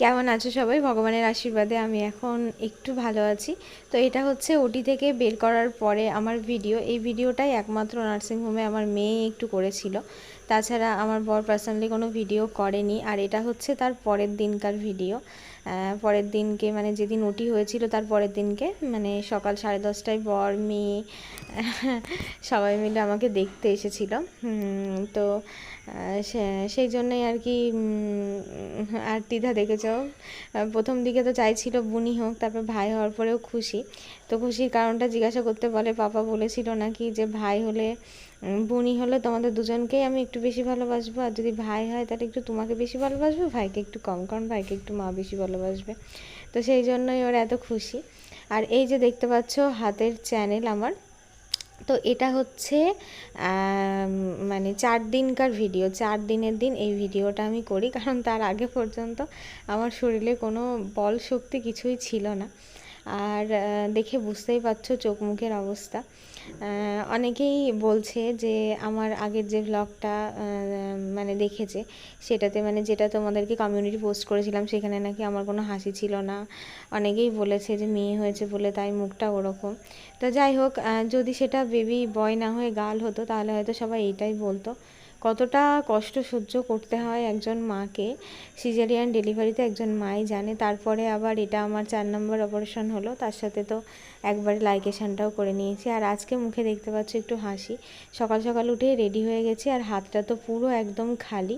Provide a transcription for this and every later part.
কেমন আছো সবাই? ভগবানের আশীর্বাদে আমি এখন একটু ভালো আছি। তো এটা হচ্ছে ওটি থেকে বের করার পরে আমার ভিডিও। এই ভিডিওটাই একমাত্র নার্সিংহোমে আমার মেয়ে একটু করেছিল। তাছাড়া আমার বর পার্সোনালি কোনো ভিডিও করেনি। আর এটা হচ্ছে তার পরের দিনকার ভিডিও। পরের দিনকে মানে যেদিন ওটি হয়েছিল তার পরের দিনকে মানে সকাল সাড়ে দশটায় বর, মেয়ে, সবাই মিলে আমাকে দেখতে এসেছিল। তো সেই জন্যই আর কি আর দ্বিধা দেখেছ। প্রথম দিকে তো চাইছিল বুনি হোক, তারপর ভাই হওয়ার পরেও খুশি। তো খুশির কারণটা জিজ্ঞাসা করতে বলে, পাপা বলেছিল নাকি যে ভাই হলে বুনি হলে তোমাদের দুজনকেই আমি একটু বেশি ভালোবাসবো। আর যদি ভাই হয় তাহলে একটু তোমাকে বেশি ভালোবাসবো, ভাইকে একটু কম, কারণ ভাইকে একটু মা বেশি ভালোবাসবে। তো সেই জন্যই ওরা এত খুশি। আর এই যে দেখতে পাচ্ছ হাতের চ্যানেল আমার, তো এটা হচ্ছে মানে চার দিনকার ভিডিও চার দিনের দিন এই ভিডিওটা আমি করি। কারণ তার আগে পর্যন্ত আমার শরীরে কোনো বল শক্তি কিছুই ছিল না। আর দেখে বুঝতেই পারছ চোখ মুখের অবস্থা অনেকেই বলছে যে আমার আগের যে ব্লগটা মানে দেখেছে, সেটাতে মানে যেটা তোমাদেরকে কমিউনিটি পোস্ট করেছিলাম, সেখানে নাকি আমার কোনো হাসি ছিল না। অনেকেই বলেছে যে মেয়ে হয়েছে বলে তাই মুখটা ওরকম। তো যাই হোক যদি সেটা বেবি বয় না হয়ে গাল হতো, তাহলে হয়তো সবাই এটাই বলতো। কতটা কষ্ট সহ্য করতে হয় একজন মাকে। সিজারিয়ান ডেলিভারিতে একজন মাই জানে, তারপরে আবার এটা আমার চার নম্বর অপারেশন হলো, তার সাথে তো একবারে লাইকেশনটাও করে নিয়েছি। আর আজকে মুখে দেখতে পাচ্ছ একটু হাসি। সকাল সকাল উঠে রেডি হয়ে গেছি আর হাতটা তো পুরো একদম খালি।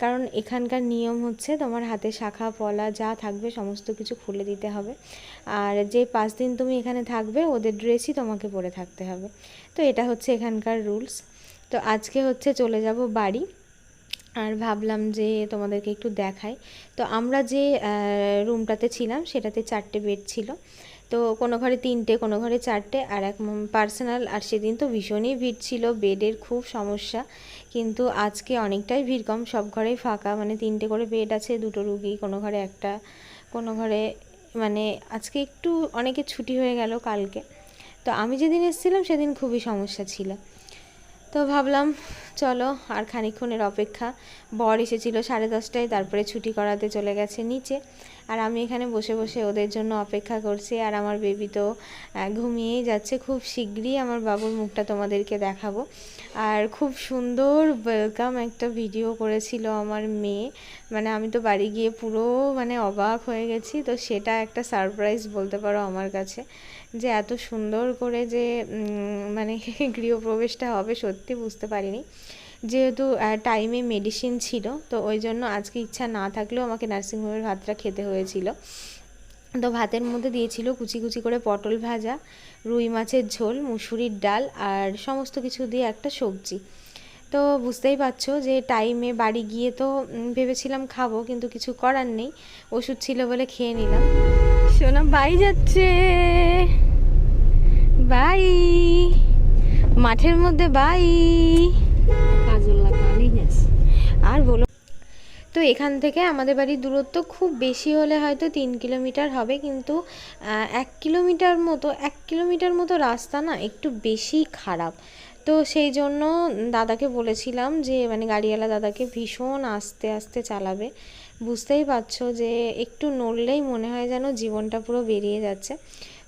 কারণ এখানকার নিয়ম হচ্ছে তোমার হাতে শাখা, পলা যা থাকবে সমস্ত কিছু খুলে দিতে হবে। আর যে পাঁচ দিন তুমি এখানে থাকবে, ওদের ড্রেসই তোমাকে পরে থাকতে হবে। তো এটা হচ্ছে এখানকার রুলস তো আজকে হচ্ছে চলে যাব বাড়ি আর ভাবলাম যে তোমাদেরকে একটু দেখাই। তো আমরা যে রুমটাতে ছিলাম সেটাতে চারটে বেড ছিল। তো কোনো ঘরে তিনটে, কোনো ঘরে চারটে আর এক পার্সোনাল আর সেদিন তো ভীষণই ভিড় ছিল। বেডের খুব সমস্যা। কিন্তু আজকে অনেকটাই ভিড় কম। সব ঘরেই ফাঁকা। মানে তিনটে করে বেড আছে, দুটো রুগী, কোনো ঘরে একটা, কোনো ঘরে মানে আজকে একটু অনেকে ছুটি হয়ে গেল কালকে। তো আমি যেদিন এসেছিলাম সেদিন খুবই সমস্যা ছিল। তো ভাবলাম, চলো আর খানিকক্ষণের অপেক্ষা। বর এসেছিল সাড়ে দশটায়, তারপরে ছুটি করাতে চলে গেছে নিচে। আর আমি এখানে বসে বসে ওদের জন্য অপেক্ষা করছি। আর আমার বেবি তো ঘুমিয়েই যাচ্ছে। খুব শীঘ্রই আমার বাবুর মুখটা তোমাদেরকে দেখাবো। আর খুব সুন্দর ওয়েলকাম একটা ভিডিও করেছিল আমার মেয়ে। মানে আমি তো বাড়ি গিয়ে পুরো মানে অবাক হয়ে গেছি। তো সেটা একটা সারপ্রাইজ বলতে পারো আমার কাছে। যে এত সুন্দর করে যে মানে গৃহপ্রবেশটা হবে সত্যি বুঝতে পারিনি। যেহেতু টাইমে মেডিসিন ছিল, তো ওই জন্য আজকে ইচ্ছা না থাকলেও আমাকে নার্সিংহোমের ভাতটা খেতে হয়েছিল। তো ভাতের মধ্যে দিয়েছিল কুচি কুচি করে পটল ভাজা, রুই মাছের ঝোল, মুসুরির ডাল আর সমস্ত কিছু দিয়ে একটা সবজি। তো বুঝতেই পারছ যে টাইমে বাড়ি গিয়ে তো ভেবেছিলাম খাব, কিন্তু কিছু করার নেই। ওষুধ ছিল বলে খেয়ে নিলাম। শোনা বাই যাচ্ছে। বাই। মাঠের মধ্যে বাই। আর বলো। তো এখান থেকে আমাদের বাড়ির দূরত্ব খুব বেশি হলে হয়তো তিন কিলোমিটার হবে কিন্তু আহ, এক কিলোমিটার মতো এক কিলোমিটার মতো রাস্তা না একটু বেশি খারাপ। তো সেই জন্য দাদাকে বলেছিলাম যে মানে গাড়িওয়ালা দাদাকে ভীষণ আস্তে আস্তে চালাবে। বুঝতেই পারছ যে, একটু নড়লেই মনে হয় যেন জীবনটা পুরো বেরিয়ে যাচ্ছে।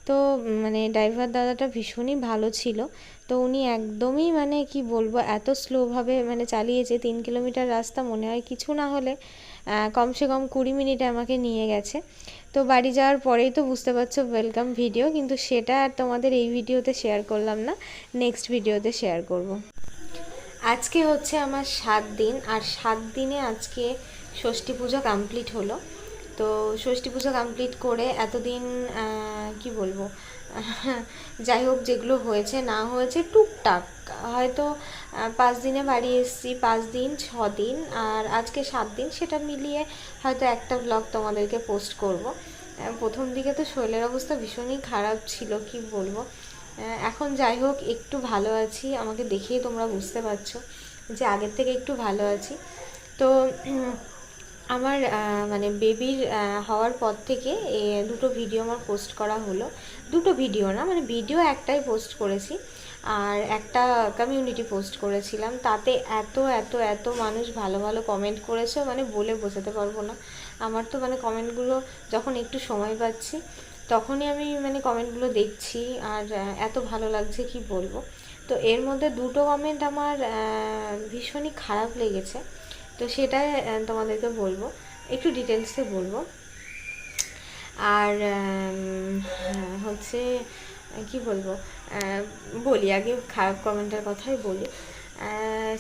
তো মানে ড্রাইভার দাদাটা ভীষণই ভালো ছিল। তো উনি একদমই মানে কি বলব, এত স্লোভাবে মানে চালিয়েছে, তিন কিলোমিটার রাস্তা মনে হয় কিছু না হলে। কমসে কম কুড়ি মিনিটে আমাকে নিয়ে গেছে তো বাড়ি যাওয়ার পরেই তো বুঝতে পারছ ওয়েলকাম ভিডিও কিন্তু সেটা আর তোমাদের এই ভিডিওতে শেয়ার করলাম না নেক্সট ভিডিওতে শেয়ার করব। আজকে হচ্ছে আমার সাত দিন, আর সাত দিনে আজকে ষষ্ঠী পুজো কমপ্লিট হলো তো ষষ্ঠী পুজো কমপ্লিট করে এতদিন কি বলব? যাই হোক, যেগুলো হয়েছে, না হয়েছে, টুকটাক। হয়তো পাঁচ দিনে বাড়ি এসেছি, পাঁচ দিন, ছ দিন, আর আজকে সাত দিন, সেটা মিলিয়ে হয়তো একটা ব্লগ তোমাদেরকে পোস্ট করব। প্রথম দিকে তো শরীরের অবস্থা ভীষণই খারাপ ছিল, কি বলব? এখন যাই হোক, একটু ভালো আছি। আমাকে দেখেই তোমরা বুঝতে পারছ যে আগের থেকে একটু ভালো আছি। তো আমার মানে বেবির হওয়ার পর থেকে দুটো ভিডিও আমার পোস্ট করা হলো। দুটো ভিডিও না মানে ভিডিও একটাই পোস্ট করেছি। আর একটা কমিউনিটি পোস্ট করেছিলাম। তাতে এত এত এত মানুষ ভালো ভালো কমেন্ট করেছে মানে বলে বোঝাতে পারব না। আমার তো মানে কমেন্টগুলো যখন একটু সময় পাচ্ছি, তখনই আমি মানে কমেন্টগুলো দেখছি। আর এত ভালো লাগছে কি বলব? তো এর মধ্যে দুটো কমেন্ট আমার ভীষণই খারাপ লেগেছে। তো সেটাই তোমাদেরকে বলব। একটু ডিটেলসে বলব। আর হচ্ছে, কি বলব বলি আগে খারাপ কমেন্টের কথাই বলি।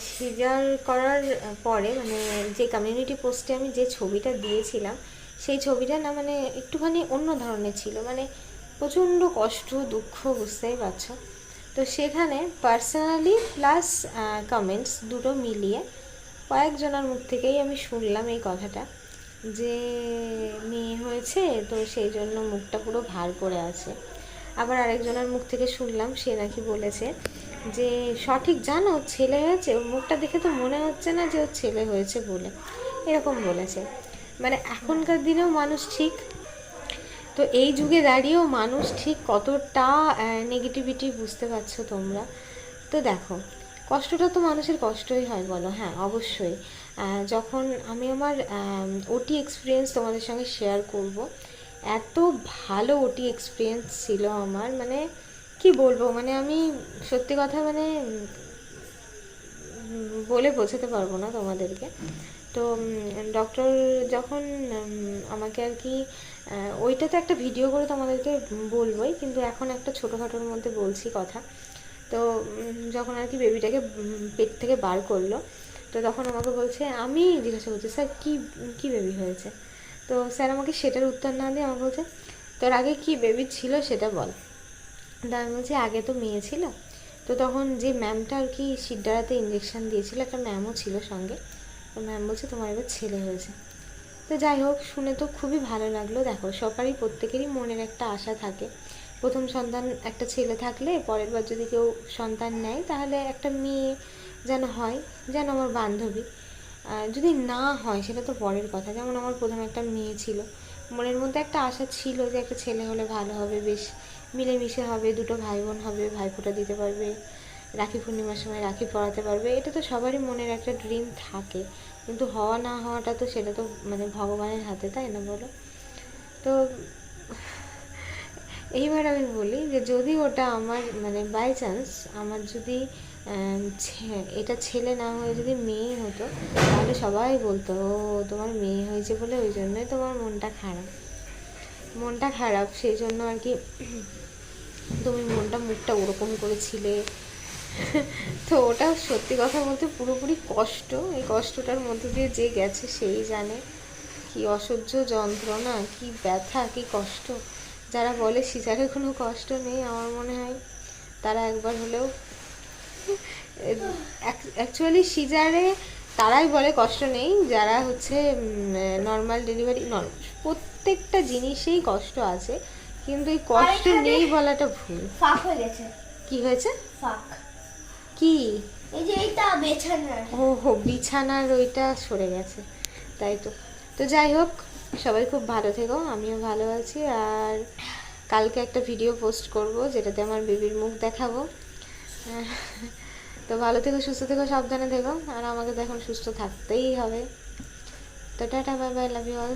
সিজার করার পরে মানে যে কমিউনিটি পোস্টে আমি যে ছবিটা দিয়েছিলাম, সেই ছবিটা না মানে একটুখানি অন্য ধরনের ছিল। মানে প্রচণ্ড কষ্ট, দুঃখ, বুঝতেই পারছ। তো সেখানে পার্সোনালি প্লাস কমেন্টস দুটো মিলিয়ে কয়েকজনের মুখ থেকেই আমি শুনলাম এই কথাটা, যে মেয়ে হয়েছে তো সেই জন্য মুখটা পুরো ভার করে আছে। আবার আরেকজনের মুখ থেকে শুনলাম, সে নাকি বলেছে যে, সঠিক জানো, ছেলে হয়েছে? ওর মুখটা দেখে তো মনে হচ্ছে না যে ওর ছেলে হয়েছে বলে। এরকম বলেছে। মানে এখনকার দিনেও মানুষ ঠিক, তো এই যুগে দাঁড়িয়েও মানুষ ঠিক কতটা নেগেটিভিটি বুঝতে পারছ তোমরা? তো দেখো কষ্টটা তো মানুষের কষ্টই হয় বলো হ্যাঁ অবশ্যই। যখন আমি আমার ওটি এক্সপিরিয়েন্স তোমাদের সঙ্গে শেয়ার করব, এত ভালো ওটি এক্সপিরিয়েন্স ছিল আমার মানে কি বলব মানে আমি সত্যি কথা মানে বলে বোঝাতে পারব না তোমাদেরকে। তো ডক্টর যখন আমাকে আর কি ওইটা তো একটা ভিডিও করে তোমাদেরকে বলবোই, কিন্তু এখন একটা ছোটোখাটোর মধ্যে বলছি কথা। তো যখন আর কি বেবিটাকে পেট থেকে বার করল, তো তখন আমাকে বলছে, আমি জিজ্ঞাসা করছি, স্যার, কী কী বেবি হয়েছে? তো স্যার আমাকে সেটার উত্তর না দিয়ে আমাকে বলছে, তোর আগে কি বেবি ছিল সেটা বল। তা আমি বলছি, আগে তো মেয়ে ছিল। তো তখন যে ম্যামটা আর কি শিরডাড়াতে ইঞ্জেকশন দিয়েছিল, একটা ম্যামও ছিল সঙ্গে, তো ম্যাম বলছে, তোমার এবার ছেলে হয়েছে। তো যাই হোক, শুনে তো খুবই ভালো লাগল। দেখো, সবারই, প্রত্যেকেরই মনের একটা আশা থাকে। প্রথম সন্তান একটা ছেলে থাকলে, পরের বার যদি কেউ সন্তান নেয়, তাহলে একটা মেয়ে যেন হয়, যেন আমার বান্ধবী। যদি না হয়, সেটা তো পরের কথা। যেমন আমার প্রথম একটা মেয়ে ছিল। মনের মধ্যে একটা আশা ছিল যে একটা ছেলে হলে ভালো হবে, বেশ মিলেমিশে হবে, দুটো ভাই বোন হবে, ভাইফোঁটা দিতে পারবে, রাখি পূর্ণিমার সময় রাখি পড়াতে পারবে। এটা তো সবারই মনের একটা ড্রিম থাকে। কিন্তু হওয়া না হওয়াটা তো সেটা তো মানে ভগবানের হাতে, তাই না বলো? তো এইবার আমি বলি যে যদি ওটা আমার মানে বাই চান্স আমার যদি এটা ছেলে না হয়ে যদি মেয়ে হতো, তাহলে সবাই বলতো, ও, তোমার মেয়ে হয়েছে বলে ওই জন্যই তোমার মনটা খারাপ। মনটা খারাপ সেই জন্য আর কি তুমি মনটা মুখটা ওরকম করেছিলে। তো ওটা সত্যি কথা বলতে পুরোপুরি কষ্ট। এই কষ্টটার মধ্যে দিয়ে যে গেছে সেই জানে কি অসহ্য যন্ত্রণা, কি ব্যথা, কি কষ্ট। যারা বলে সিজারে কোনো কষ্ট নেই আমার মনে হয় তারা একবার হলেও অ্যাকচুয়ালি সিজারে তারাই বলে কষ্ট নেই যারা হচ্ছে নর্মাল ডেলিভারি প্রত্যেকটা জিনিসেই কষ্ট আছে কিন্তু এই কষ্ট নেই বলাটা ভুল। ফাঁক হয়ে গেছে। কি হয়েছে? ফাঁক। কি? এই যে এইটা বেছানার। ও হো বিছানার ওইটা সরে গেছে তাই তো। তো যাই হোক সবাই খুব ভালো থেকো, আমিও ভালো আছি। আর কালকে একটা ভিডিও পোস্ট করব, যেটাতে আমার বেবির মুখ দেখাবো। তো ভালো থেকো, সুস্থ থেকো, সাবধানে থেকো। আর আমাকে তো এখন সুস্থ থাকতেই হবে। তো tata bye bye love you all